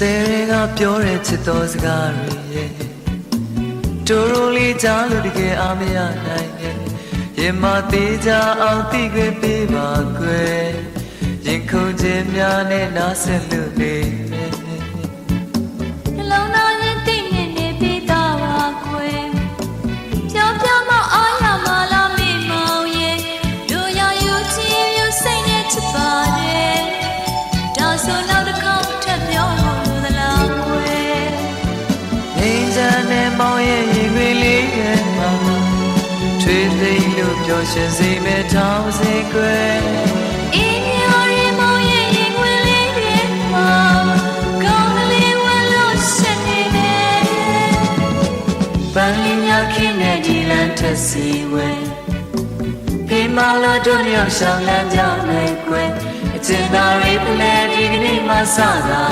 တဲ့တွေကပြောတဲ့ချစ်တော်စကားတွေရဲ့တိုးရိုလေးကြားလို့တကယ်အားမရနိုင်ရဲ့ရင်မသေးကြအောင်သိခွင့်ပေးပါကွယ်ရင်ခုန်ခြင်းများနဲ့နားဆက်လို့နေမယ်နှ မ်းနဲ့မောင်ရဲ့ရင်ခွေလေးရဲ့မှာထွေးသိမ့်လို့ပျော်ရွှင်စေမဲ့ထောင်စေကွယ်အင်းရော်ရီမောင်ရဲ့ရင်ခွင်လေးတွေမှာကောင်းကလေးဝမ်းလို့ရှင်နေတယ်ပန်းလေးများခင်းတဲ့ဒီလန်ထက်စီဝဲဖေးမလာတို့ရောက်ရှောင်းလမ်းကြောင်းနဲ့ကွယ်အကျဉ်းသားတွေဖလဲဒီကနေ့မှစတာ